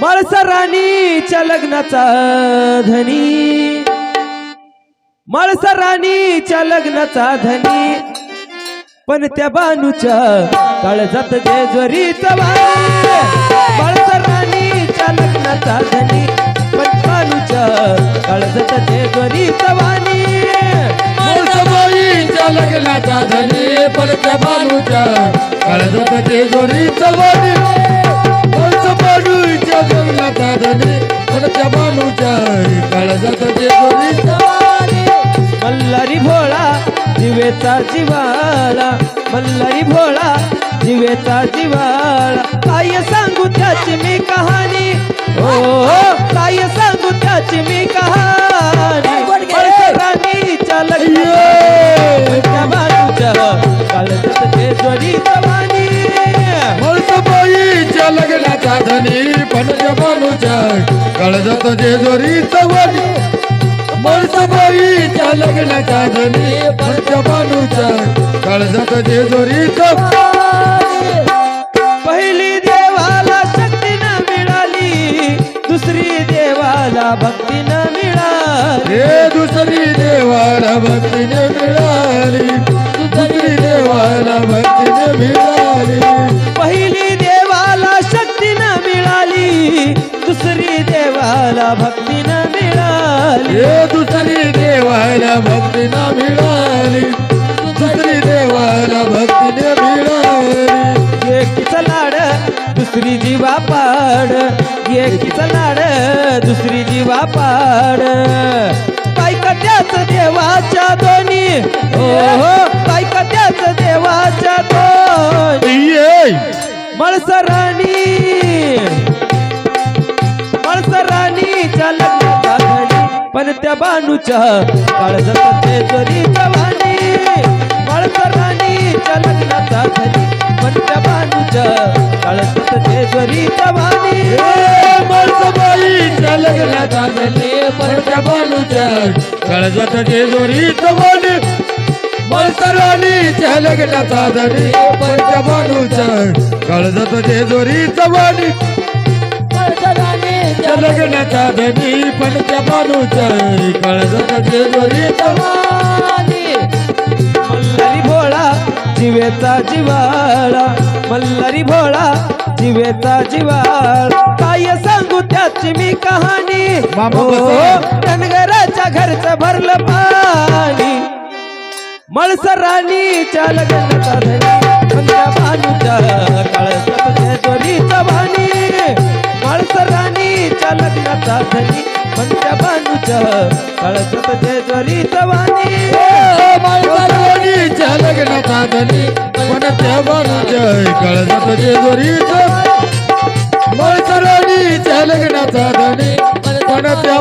माळसराणीच्या लग्नाचा धनी. माळसराणीच्या लग्नाचा धनी. पण त्या बानूच्या काळजात जेजुरीचा माळसराणीच्या लग्नाचा धनी. पण बानूच्या काळजात जेजुरीचा वाणी मुळसबाईच्या लग्नाचा धनी. पण त्या बानूच्या काळजात जेजुरी चवणी मुळसबाईच्या धनी परत्या बालूच्या काळजात जेजुरी चवणी मल्हारी भोळा जिवेचा जिवाळा. मल्हारी भोळा जिवेचा जिवाळा. काय सांगू त्याची मी कहा बालूच्या काळजात जेजुरी चवणी मुळसबाईच्या लग्नाचा धनी परत्या बालूच्या काळजात जेजुरी चवणी पहिली देवाला शक्ती न मिळाली दुसरी देवाला भक्ती न मिळाली. हे दुसरी देवाला भक्तीने मिळाली दुसरी देवाला भक्तीने मिळाली. मिळाली. दुसरी देवाला भक्ती न मिळाली दुसरी देवाला भक्तीने मिळाली. दुसरी देवाला भक्तीने मिळाली. एकीच लाड दुसरी जीवा पाड. एकीच लाड दुसरी जीवा पाड. त्याच देवाच्या दोन्ही हो हो. त्याच देवाच्या दोन्ही ये मळसराणी मळसराणीच्या लग्नाचा धनी पण त्या बानूच्या काळजात जेजुरी जवानी मळसराणीच्या लग्नाचा धनी पण त्या बानूच्या काळजात जेजुरी जवानी मळसबाईच्या लग्नाचा धनी परत्या बालूच्या काळजात जेजुरी चवणी मळसराणीच्या लग्नाचा धनी परत्या बालूच्या काळजात जेजुरी चवणी लग्नाचा धनी बालूच्या काळजात जेजुरी चवणी मल्हारी भोळा जिवेचा जिवाळा मल्हारी भोळा जिवेचा जिवाळा काय सांगू त्याची मी कहाणी? हो. धनगराच्या घरचं भरलं पाणी. मळसराणीच्या लग्नाचा धनी पंजा बाजूच्या काळजात जेजुरीचा वाणी? मळसराणीच्या बाजूच्या काळजात जेजुरीचा वाणी मळसराणीच्या जय. धनी परत्या बालूच्या काळजात जेजुरी मळसराणीच्या लग्नाचा धनी परत्या